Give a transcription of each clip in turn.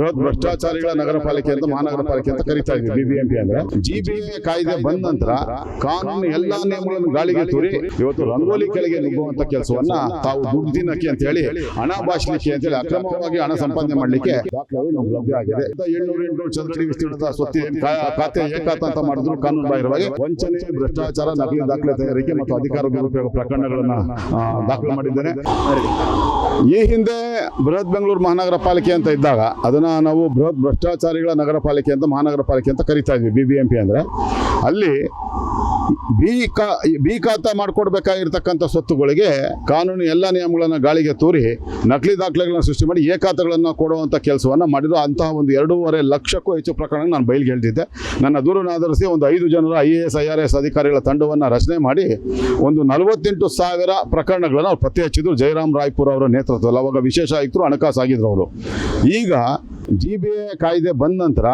ಬೃಹತ್ ಭ್ರಷ್ಟಾಚಾರಿಗಳ ನಗರ ಪಾಲಿಕೆ ಅಂತ ಮಹಾನಗರ ಪಾಲಿಕೆ ಅಂತ ಕರೀತಾ ಇದ್ವಿ ಬಿಬಿಎಂಪಿ ಅಂದ್ರೆ. ಜಿಬಿಎ ಕಾಯ್ದೆ ಬಂದ ನಂತರ ಕಾನೂನು ಎಲ್ಲಾ ನಿಯಮಗಳನ್ನು ಗಾಳಿಗೆ ತೂರಿ ಇವತ್ತು ರಂಗೋಲಿ ಕೆಳಗೆ ನುಗ್ಗುವಂತ ಕೆಲಸವನ್ನ ತಾವು ದುಡ್ಡು ತಿನ್ನಕ್ಕೆ ಅಂತ ಹೇಳಿ ಹಣ ಭಾಷಣಕ್ಕೆ ಅಂತ ಹೇಳಿ ಅಕ್ರಮವಾಗಿ ಹಣ ಸಂಪಾದನೆ ಮಾಡ್ಲಿಕ್ಕೆ ದಾಖಲೆಗಳು ನಮ್ಗೆ ಲಭ್ಯ ಆಗಿದೆ. ಏಳ್ನೂರ ಎಂಟುನೂರು ವಿಸ್ತೀರ್ಣದ ಸ್ವತ್ತಿ ಖಾತೆ ಏಕಾತ ಅಂತ ಮಾಡಿದ್ರು ಕಾನೂನು ಬಾಹಿರವಾಗಿ ವಂಚನೆ ಭ್ರಷ್ಟಾಚಾರ ನಕಲಿ ದಾಖಲೆ ತಯಾರಿಕೆ ಮತ್ತು ಅಧಿಕಾರ ದುರುಪಯೋಗ ಪ್ರಕರಣಗಳನ್ನ ದಾಖಲು ಮಾಡಿದ್ದೇನೆ. ಈ ಹಿಂದೆ ಬೃಹತ್ ಬೆಂಗಳೂರು ಮಹಾನಗರ ಪಾಲಿಕೆ ಅಂತ ಇದ್ದಾಗ ಅದನ್ನ ನಾವು ಬೃಹತ್ ಭ್ರಷ್ಟಾಚಾರಿಗಳ ನಗರ ಪಾಲಿಕೆ ಅಂತ ಮಹಾನಗರ ಪಾಲಿಕೆ ಅಂತ ಕರಿತಾ ಇದ್ವಿ ಬಿ ಬಿ ಎಂ ಪಿ ಅಂದ್ರೆ. ಅಲ್ಲಿ ಬಿ ಕಾ ಬಿ ಮಾಡಿಕೊಡ್ಬೇಕಾಗಿರ್ತಕ್ಕಂಥ ಸ್ವತ್ತುಗಳಿಗೆ ಕಾನೂನು ಎಲ್ಲ ನಿಯಮಗಳನ್ನು ಗಾಳಿಗೆ ತೂರಿ ನಕಲಿ ದಾಖಲೆಗಳನ್ನು ಸೃಷ್ಟಿ ಮಾಡಿ ಏಕಾತಗಳನ್ನು ಕೊಡುವಂಥ ಕೆಲಸವನ್ನು ಮಾಡಿದ್ರು ಅಂತಹ ಒಂದು ಎರಡೂವರೆ ಲಕ್ಷಕ್ಕೂ ಹೆಚ್ಚು ಪ್ರಕರಣ ನಾನು ಬಯಲಿಗೆ ಹೇಳ್ತಿದ್ದೆ. ನನ್ನ ದೂರನ್ನು ಆಧರಿಸಿ ಒಂದು ಐದು ಜನರ I A S, I R S ಅಧಿಕಾರಿಗಳ ತಂಡವನ್ನು ರಚನೆ ಮಾಡಿ ಒಂದು ನಲವತ್ತೆಂಟು ಸಾವಿರ ಪ್ರಕರಣಗಳನ್ನು ಅವರು ಪತ್ತೆ ಹಚ್ಚಿದ್ರು ಜಯರಾಮ್ ರಾಯ್ಪುರ್ ಅವರ ನೇತೃತ್ವದಲ್ಲಿ. ಅವಾಗ ವಿಶೇಷ ಆಯುಕ್ತರು ಹಣಕಾಸು ಆಗಿದ್ರು ಅವರು. ಈಗ ಜಿ ಬಿ ಎ ಕಾಯ್ದೆ ಬಂದ ನಂತರ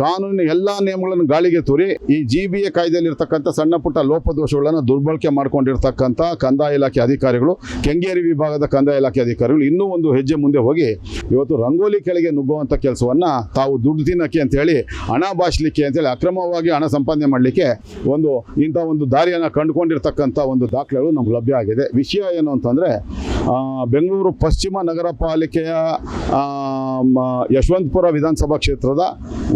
ಕಾನೂನಿನ ಎಲ್ಲ ನಿಯಮಗಳನ್ನು ಗಾಳಿಗೆ ತೂರಿ ಈ ಜಿ ಬಿ ಎ ಕಾಯ್ದೆಯಲ್ಲಿರ್ತಕ್ಕಂಥ ಸಣ್ಣ ಪುಟ್ಟ ಲೋಪದೋಷಗಳನ್ನು ದುರ್ಬಳಕೆ ಮಾಡಿಕೊಂಡಿರ್ತಕ್ಕಂಥ ಕಂದಾಯ ಇಲಾಖೆ ಅಧಿಕಾರಿಗಳು, ಕೆಂಗೇರಿ ವಿಭಾಗದ ಕಂದಾಯ ಇಲಾಖೆ ಅಧಿಕಾರಿಗಳು ಇನ್ನೂ ಒಂದು ಹೆಜ್ಜೆ ಮುಂದೆ ಹೋಗಿ ಇವತ್ತು ರಂಗೋಲಿ ಕೆಳಗೆ ನುಗ್ಗುವಂಥ ಕೆಲಸವನ್ನು ತಾವು ದುಡ್ಡು ತಿನ್ನಕ್ಕೆ ಅಂತೇಳಿ ಹಣ ಭಾಷಲಿಕ್ಕೆ ಅಂತೇಳಿ ಅಕ್ರಮವಾಗಿ ಹಣ ಸಂಪಾದನೆ ಮಾಡಲಿಕ್ಕೆ ಒಂದು ಇಂಥ ಒಂದು ದಾರಿಯನ್ನು ಕಂಡುಕೊಂಡಿರ್ತಕ್ಕಂಥ ಒಂದು ದಾಖಲೆಗಳು ನಮ್ಗೆ ಲಭ್ಯ ಆಗಿದೆ. ವಿಷಯ ಏನು ಅಂತಂದರೆ ಬೆಂಗಳೂರು ಪಶ್ಚಿಮ ನಗರ ಪಾಲಿಕೆಯ ಯಶವಂತಪುರ ವಿಧಾನಸಭಾ ಕ್ಷೇತ್ರದ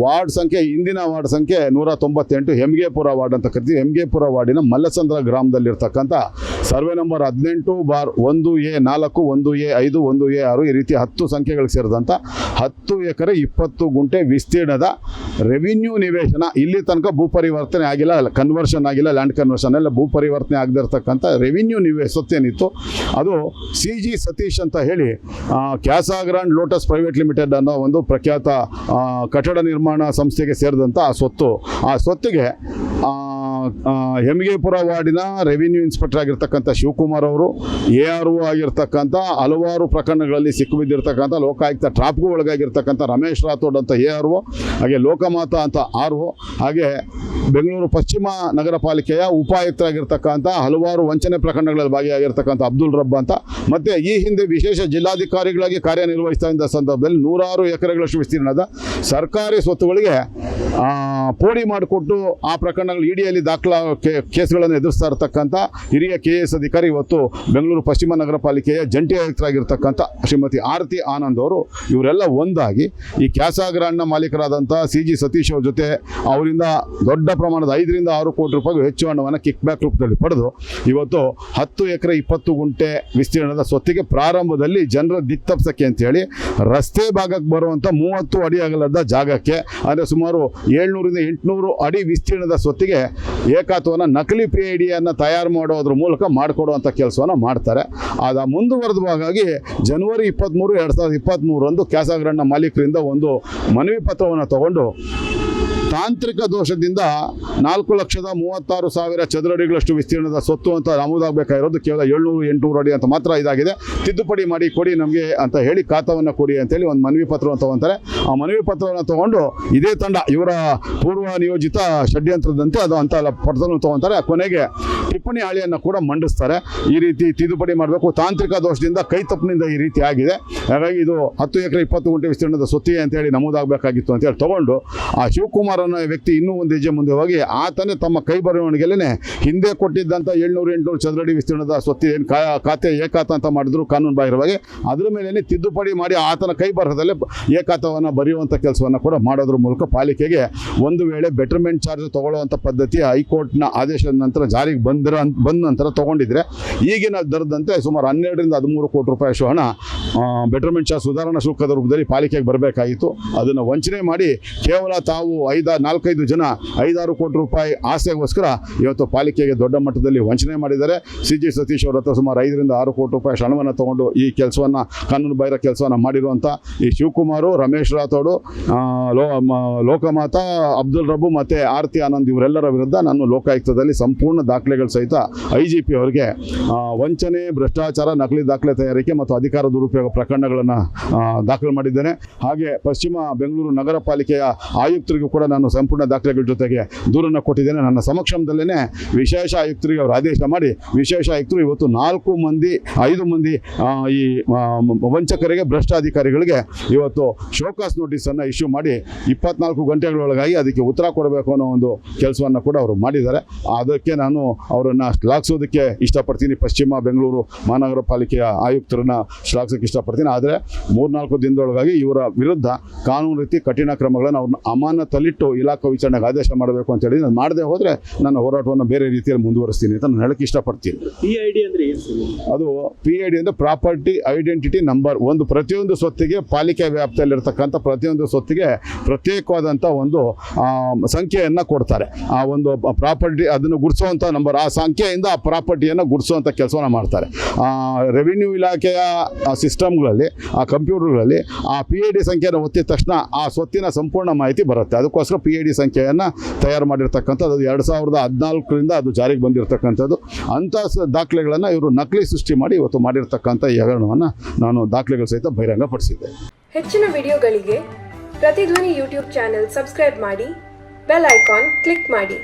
ವಾರ್ಡ್ ಸಂಖ್ಯೆ, ಇಂದಿನ ವಾರ್ಡ್ ಸಂಖ್ಯೆ ನೂರ ತೊಂಬತ್ತೆಂಟು, ಹೆಮ್ಗೆಪುರ ವಾರ್ಡ್ ಅಂತ ಕರಿತೀವಿ. ಹೆಮ್ಗೆಪುರ ವಾರ್ಡಿನ ಮಲ್ಲಸಂದ್ರ ಗ್ರಾಮದಲ್ಲಿರ್ತಕ್ಕಂಥ ಸರ್ವೆ ನಂಬರ್ ಹದಿನೆಂಟು ಬಾರ್ ಒಂದು ಎ ನಾಲ್ಕು, ಒಂದು ಎ ಐದು, ಒಂದು ಎ ಆರು ಈ ರೀತಿ ಹತ್ತು ಸಂಖ್ಯೆಗಳಿಗೆ ಸೇರಿದಂಥ ಹತ್ತು ಎಕರೆ ಇಪ್ಪತ್ತು ಗುಂಟೆ ವಿಸ್ತೀರ್ಣದ ರೆವಿನ್ಯೂ ನಿವೇಶನ ಇಲ್ಲಿ ತನಕ ಭೂ ಪರಿವರ್ತನೆ ಆಗಿಲ್ಲ ಕನ್ವರ್ಷನ್ ಆಗಿಲ್ಲ ಲ್ಯಾಂಡ್ ಕನ್ವರ್ಷನ್ ಎಲ್ಲ ಭೂ ಪರಿವರ್ತನೆ ಆಗದಿರ್ತಕ್ಕಂಥ ರೆವಿನ್ಯೂ ನಿವೇ ಸೊತ್ತೇನಿತ್ತು ಅದು ಸಿ ಜಿ ಸತೀಶ್ ಅಂತ ಹೇಳಿ ಕ್ಯಾಸಾಗ್ರಾಂಡ್ ಲೋಟಸ್ ಪ್ರೈವೇಟ್ ಲಿಮಿಟೆಡ್ ಅನ್ನೋ ಒಂದು ಪ್ರಖ್ಯಾತ ಕಟ್ಟಡ ನಿರ್ಮಾಣ ಸಂಸ್ಥೆಗೆ ಸೇರಿದಂಥ ಆ ಸ್ವತ್ತು ಆ ಸ್ವತ್ತಿಗೆ ಹೆಮ್ಗೆಪುರ ವಾರ್ಡಿನ ರೆವಿನ್ಯೂ ಇನ್ಸ್ಪೆಕ್ಟರ್ ಆಗಿರ್ತಕ್ಕಂಥ ಶಿವಕುಮಾರ್ ಅವರು ಎ ಆರ್ ಒ ಆಗಿರ್ತಕ್ಕಂಥ ಹಲವಾರು ಪ್ರಕರಣಗಳಲ್ಲಿ ಸಿಕ್ಕಿಬಿದ್ದಿರ್ತಕ್ಕಂಥ ಲೋಕಾಯುಕ್ತ ಟ್ರಾಪ್ಗೂ ಒಳಗಾಗಿರ್ತಕ್ಕಂಥ ರಮೇಶ್ ರಾಥೋಡ್ ಅಂತ ಎ ಆರ್ ಒ ಹಾಗೆ ಲೋಕಮಾತ ಅಂತ ಆರ್ ಒ ಹಾಗೆ ಬೆಂಗಳೂರು ಪಶ್ಚಿಮ ನಗರ ಪಾಲಿಕೆಯ ಉಪಾಯುಕ್ತರಾಗಿರ್ತಕ್ಕಂಥ ಹಲವಾರು ವಂಚನೆ ಪ್ರಕರಣಗಳಲ್ಲಿ ಭಾಗಿಯಾಗಿರ್ತಕ್ಕಂಥ ಅಬ್ದುಲ್ ರಬ್ಬ ಅಂತ. ಮತ್ತು ಈ ಹಿಂದೆ ವಿಶೇಷ ಜಿಲ್ಲಾಧಿಕಾರಿಗಳಾಗಿ ಕಾರ್ಯನಿರ್ವಹಿಸ್ತಾ ಇದ್ದ ಸಂದರ್ಭದಲ್ಲಿ ನೂರಾರು ಎಕರೆಗಳಷ್ಟು ವಿಸ್ತೀರ್ಣದ ಸರ್ಕಾರಿ ಸ್ವತ್ತುಗಳಿಗೆ ಪೋಡಿ ಮಾಡಿಕೊಟ್ಟು ಆ ಪ್ರಕರಣಗಳು ಇಡಿಯಲ್ಲಿ ದಾಖಲಾ ಕೇ- ಕೇಸ್ಗಳನ್ನು ಎದುರಿಸ್ತಾ ಇರತಕ್ಕಂಥ ಹಿರಿಯ ಕೆ ಎಸ್ ಅಧಿಕಾರಿ ಇವತ್ತು ಬೆಂಗಳೂರು ಪಶ್ಚಿಮ ನಗರ ಪಾಲಿಕೆಯ ಜಂಟಿ ಆಯುಕ್ತರಾಗಿರ್ತಕ್ಕಂಥ ಶ್ರೀಮತಿ ಆರತಿ ಆನಂದ್ ಅವರು, ಇವರೆಲ್ಲ ಒಂದಾಗಿ ಈ ಕ್ಯಾಸಾಗ್ರಾಂಡ್ನ ಮಾಲೀಕರಾದಂಥ ಸಿ ಜಿ ಸತೀಶ್ ಅವ್ರ ಜೊತೆ ಅವರಿಂದ ದೊಡ್ಡ ಪ್ರಮಾಣದ ಐದರಿಂದ ಆರು ಕೋಟಿ ರೂಪಾಯಿ ಹೆಚ್ಚು ಹಣವನ್ನು ಕಿಕ್ ಬ್ಯಾಕ್ ರೂಪದಲ್ಲಿ ಪಡೆದು ಇವತ್ತು ಹತ್ತು ಎಕರೆ ಇಪ್ಪತ್ತು ಗುಂಟೆ ವಿಸ್ತೀರ್ಣದ ಸ್ವತ್ತಿಗೆ ಪ್ರಾರಂಭದಲ್ಲಿ ಜನರ ದಿತ್ತಪ್ಸಕ್ಕೆ ಅಂತೇಳಿ ರಸ್ತೆ ಭಾಗಕ್ಕೆ ಬರುವಂಥ ಮೂವತ್ತು ಅಡಿ ಅಗಲದ ಜಾಗಕ್ಕೆ, ಅಂದರೆ ಸುಮಾರು ಏಳ್ನೂರಿಂದ ಎಂಟುನೂರು ಅಡಿ ವಿಸ್ತೀರ್ಣದ ಸ್ವತ್ತಿಗೆ ಏಕಾತ್ವನ ನಕಲಿ ಪಿ ಐ ಡಿಯನ್ನು ತಯಾರು ಮಾಡೋದ್ರ ಮೂಲಕ ಮಾಡಿಕೊಡುವಂಥ ಕೆಲಸವನ್ನು ಮಾಡ್ತಾರೆ. ಅದ ಮುಂದುವರೆದವಾಗಿ ಜನವರಿ ಇಪ್ಪತ್ತ್ಮೂರು ಎರಡು ಸಾವಿರದ ಇಪ್ಪತ್ತ್ಮೂರರಂದು ಕ್ಯಾಸಾಗ್ರಣ್ಣ ಮಾಲೀಕರಿಂದ ಒಂದು ಮನವಿ ಪತ್ರವನ್ನು ತಗೊಂಡು ತಾಂತ್ರಿಕ ದೋಷದಿಂದ ನಾಲ್ಕು ಲಕ್ಷದ ಮೂವತ್ತಾರು ಸಾವಿರ ಚದರಡಿಗಳಷ್ಟು ವಿಸ್ತೀರ್ಣದ ಸ್ವತ್ತು ಅಂತ ನಮೂದಾಗಬೇಕಾಗಿರೋದು ಕೇವಲ ಏಳ್ನೂರು ಎಂಟುನೂರು ಅಡಿ ಅಂತ ಮಾತ್ರ ಇದಾಗಿದೆ. ತಿದ್ದುಪಡಿ ಮಾಡಿ ಕೊಡಿ ನಮಗೆ ಅಂತ ಹೇಳಿ ಖಾತವನ್ನು ಕೊಡಿ ಅಂತೇಳಿ ಒಂದು ಮನವಿ ಪತ್ರವನ್ನು ತಗೊಂತಾರೆ. ಆ ಮನವಿ ಪತ್ರವನ್ನು ತಗೊಂಡು ಇದೇ ತಂಡ ಇವರ ಪೂರ್ವ ನಿಯೋಜಿತ ಷಡ್ಯಂತ್ರದಂತೆ ಅದು ಅಂತ ಪತ್ರವನ್ನು ಆ ಕೊನೆಗೆ ಟಿಪ್ಪಣಿ ಹಾಳೆಯನ್ನು ಕೂಡ ಮಂಡಿಸ್ತಾರೆ. ಈ ರೀತಿ ತಿದ್ದುಪಡಿ ಮಾಡಬೇಕು. ತಾಂತ್ರಿಕ ದೋಷದಿಂದ ಕೈ ತಪ್ಪಿನಿಂದ ಈ ರೀತಿ ಆಗಿದೆ. ಹಾಗಾಗಿ ಇದು ಹತ್ತು ಎಕರೆ ಇಪ್ಪತ್ತು ಗುಂಟೆ ವಿಸ್ತೀರ್ಣದ ಸ್ವತ್ತಿಗೆ ಅಂತೇಳಿ ನಮೂದಾಗಬೇಕಾಗಿತ್ತು ಅಂತೇಳಿ ತಗೊಂಡು ಆ ಶಿವಕುಮಾರ್ ಅನ್ನೋ ವ್ಯಕ್ತಿ ಇನ್ನೂ ಒಂದು ಹೆಜ್ಜೆ ಮುಂದೆ ಹೋಗಿ, ಆತನೇ ತಮ್ಮ ಕೈ ಬರವಣಿಗೆಲೇ ಹಿಂದೆ ಕೊಟ್ಟಿದ್ದಂಥ ಏಳ್ನೂರು, ಎಂಟುನೂರು ಚದರಡಿ ವಿಸ್ತೀರ್ಣದ ಸ್ವತ್ತಿ ಏನು ಕಾ, ಖಾತೆ ಏಕಾತ ಅಂತ ಮಾಡಿದ್ರು ಕಾನೂನು ಬಾಹಿರವಾಗಿ, ಅದ್ರ ಮೇಲೇ ತಿದ್ದುಪಡಿ ಮಾಡಿ ಆತನ ಕೈ ಬರಹದಲ್ಲೇ ಏಕಾತವನ್ನು ಬರೆಯುವಂಥ ಕೆಲಸವನ್ನು ಕೂಡ ಮಾಡೋದ್ರ ಮೂಲಕ ಪಾಲಿಕೆಗೆ ಒಂದು ವೇಳೆ ಬೆಟರ್ಮೆಂಟ್ ಚಾರ್ಜ್ ತಗೊಳ್ಳುವಂಥ ಪದ್ಧತಿ ಹೈಕೋರ್ಟ್ನ ಆದೇಶದ ನಂತರ ಜಾರಿಗೆ ಬಂದಿರೋ, ಬಂದ ನಂತರ ತಗೊಂಡಿದ್ರೆ, ಈಗಿನ ದರದಂತೆ ಸುಮಾರು ಹನ್ನೆರಡರಿಂದ ಹದಿಮೂರು ಕೋಟಿ ರೂಪಾಯಿ ಅಷ್ಟು ಹಣ ಬೆಟರ್ಮೆಂಟ್ ಚಾರ್ಜ್ ಸುಧಾರಣಾ ಶುಲ್ಕದ ರೂಪದಲ್ಲಿ ಪಾಲಿಕೆಗೆ ಬರಬೇಕಾಗಿತ್ತು. ಅದನ್ನು ವಂಚನೆ ಮಾಡಿ ಕೇವಲ ತಾವು ಐದ ನಾಲ್ಕೈದು ಜನ ಐದಾರು ಕೋಟಿ ರೂಪಾಯಿ ಆಸೆಗೋಸ್ಕರ ಇವತ್ತು ಪಾಲಿಕೆಗೆ ದೊಡ್ಡ ಮಟ್ಟದಲ್ಲಿ ವಂಚನೆ ಮಾಡಿದ್ದಾರೆ. ಸಿ ಜಿ ಸತೀಶ್ ಅವರ ಹತ್ರ ಸುಮಾರು ಐದರಿಂದ ಆರು ಕೋಟಿ ರೂಪಾಯಿ ಹಣವನ್ನು ತಗೊಂಡು ಈ ಕೆಲಸವನ್ನು, ಕಾನೂನು ಬಾಹಿರ ಕೆಲಸವನ್ನು ಮಾಡಿರುವಂಥ ಈ ಶಿವಕುಮಾರು, ರಮೇಶ್ ರಾಥೋಡು ಲೋ ಲೋಕಮಾತ, ಅಬ್ದುಲ್ ರಬು ಮತ್ತು ಆರತಿ ಆನಂದ್ ಇವರೆಲ್ಲರ ವಿರುದ್ಧ ನಾನು ಲೋಕಾಯುಕ್ತದಲ್ಲಿ ಸಂಪೂರ್ಣ ದಾಖಲೆಗಳು ಸಹಿತ ಐ ಜಿ ಪಿ ಅವರಿಗೆ ವಂಚನೆ, ಭ್ರಷ್ಟಾಚಾರ, ನಕಲಿ ದಾಖಲೆ ತಯಾರಿಕೆ ಮತ್ತು ಅಧಿಕಾರ ದುರುಪಯೋಗ ಪ್ರಕರಣಗಳನ್ನು ದಾಖಲು ಮಾಡಿದ್ದೇನೆ. ಹಾಗೆ ಪಶ್ಚಿಮ ಬೆಂಗಳೂರು ನಗರ ಪಾಲಿಕೆಯ ಆಯುಕ್ತರಿಗೂ ಕೂಡ ನಾನು ಸಂಪೂರ್ಣ ದಾಖಲೆಗಳ ಜೊತೆಗೆ ದೂರನ್ನು ಕೊಟ್ಟಿದ್ದೇನೆ. ನನ್ನ ಸಮಕ್ಷಮದಲ್ಲೇ ವಿಶೇಷ ಆಯುಕ್ತರಿಗೆ ಅವರು ಆದೇಶ ಮಾಡಿ, ವಿಶೇಷ ಆಯುಕ್ತರು ಇವತ್ತು ನಾಲ್ಕು ಮಂದಿ, ಐದು ಮಂದಿ ಈ ವಂಚಕರಿಗೆ, ಭ್ರಷ್ಟಾಧಿಕಾರಿಗಳಿಗೆ ಇವತ್ತು ಶೋಕಾಸ್ ನೋಟಿಸನ್ನು ಇಶ್ಯೂ ಮಾಡಿ ಇಪ್ಪತ್ನಾಲ್ಕು ಗಂಟೆಗಳೊಳಗಾಗಿ ಅದಕ್ಕೆ ಉತ್ತರ ಕೊಡಬೇಕು ಅನ್ನೋ ಒಂದು ಕೆಲಸವನ್ನು ಕೂಡ ಅವರು ಮಾಡಿದ್ದಾರೆ. ಅದಕ್ಕೆ ನಾನು ಅವರನ್ನು ಶ್ಲಾಘಿಸೋದಕ್ಕೆ ಇಷ್ಟಪಡ್ತೀನಿ. ಪಶ್ಚಿಮ ಬೆಂಗಳೂರು ಮಹಾನಗರ ಪಾಲಿಕೆಯ ಆಯುಕ್ತರನ್ನ ಶ್ಲಾಘಿಸೋಕ್ಕೆ ಇಷ್ಟಪಡ್ತೀನಿ. ಆದರೆ ಮೂರ್ನಾಲ್ಕು ದಿನದೊಳಗಾಗಿ ಇವರ ವಿರುದ್ಧ ಕಾನೂನು ರೀತಿ ಕಠಿಣ ಕ್ರಮಗಳನ್ನು ಅವ್ರನ್ನ ಅಮಾನತಲ್ಲಿಟ್ಟು ಇಲಾಖಾ ವಿಚಾರಣೆಗೆ ಆದೇಶ ಮಾಡಬೇಕು ಅಂತ ಹೇಳಿ ನಾನು ಮಾಡದೆ ಹೋದರೆ ನನ್ನ ಹೋರಾಟವನ್ನು ಬೇರೆ ರೀತಿಯಲ್ಲಿ ಮುಂದುವರಿಸ್ತೀನಿ ಅಂತ ನಾನು ಹೇಳಕ್ಕೆ ಇಷ್ಟಪಡ್ತೀನಿ. ಪಿ ಐ ಡಿ ಅಂದ್ರೆ ಅದು ಪಿ ಐ ಡಿ ಅಂದರೆ ಪ್ರಾಪರ್ಟಿ ಐಡೆಂಟಿಟಿ ನಂಬರ್ ಒಂದು. ಪ್ರತಿಯೊಂದು ಸ್ವತ್ತಿಗೆ ಪಾಲಿಕೆ ವ್ಯಾಪ್ತಿಯಲ್ಲಿರ್ತಕ್ಕಂಥ ಪ್ರತಿಯೊಂದು ಸ್ವತ್ತಿಗೆ ಪ್ರತ್ಯೇಕವಾದಂಥ ಒಂದು ಸಂಖ್ಯೆಯನ್ನು ಕೊಡ್ತಾರೆ. ಆ ಒಂದು ಪ್ರಾಪರ್ಟಿ ಅದನ್ನು ಗುಡಿಸುವಂಥ ನಂಬರ್ ಆ ಸಂಖ್ಯೆಯಿಂದ ಆ ಪ್ರಾಪರ್ಟಿಯನ್ನು ಗುಡಿಸುವಂಥ ಕೆಲಸವನ್ನು ಮಾಡ್ತಾರೆ. ರೆವಿನ್ಯೂ ಇಲಾಖೆಯ ಸಿಸ್ಟಮ್ಗಳಲ್ಲಿ ಆ ಕಂಪ್ಯೂಟರ್ಗಳಲ್ಲಿ ಆ ಪಿ ಐ ಡಿ ಸಂಖ್ಯೆಯನ್ನು ಒತ್ತಿದ ತಕ್ಷಣ ಆ ಸ್ವತ್ತಿನ ಸಂಪೂರ್ಣ ಮಾಹಿತಿ ಬರುತ್ತೆ. ಅದಕ್ಕೋಸ್ಕರ ಪಿ ಐ ಡಿ ಸಂಖ್ಯೆಯನ್ನು ತಯಾರು ಮಾಡಿರ್ತಕ್ಕಂಥದ್ದು. ಅದು ಎರಡು ಸಾವಿರದ ಹದಿನಾಲ್ಕರಿಂದ ಅದು ಜಾರಿಗೆ ಬಂದಿರತಕ್ಕಂಥದ್ದು. ಅಂಥ ದಾಖಲೆಗಳನ್ನು ಇವರು ನಕಲಿ ಸೃಷ್ಟಿ ಮಾಡಿ ಇವತ್ತು ಮಾಡಿರ್ತಕ್ಕಂಥ ಈ ಹಗರಣವನ್ನು ನಾನು ದಾಖಲೆಗಳು ಸಹಿತ ಬಹಿರಂಗಪಡಿಸಿದ್ದೆ. ಹೆಚ್ಚಿನ ವಿಡಿಯೋಗಳಿಗೆ ಪ್ರತಿಧ್ವನಿ ಯೂಟ್ಯೂಬ್ ಚಾನೆಲ್ ಸಬ್ಸ್ಕ್ರೈಬ್ ಮಾಡಿ, ಬೆಲ್ ಐಕಾನ್ ಕ್ಲಿಕ್ ಮಾಡಿ.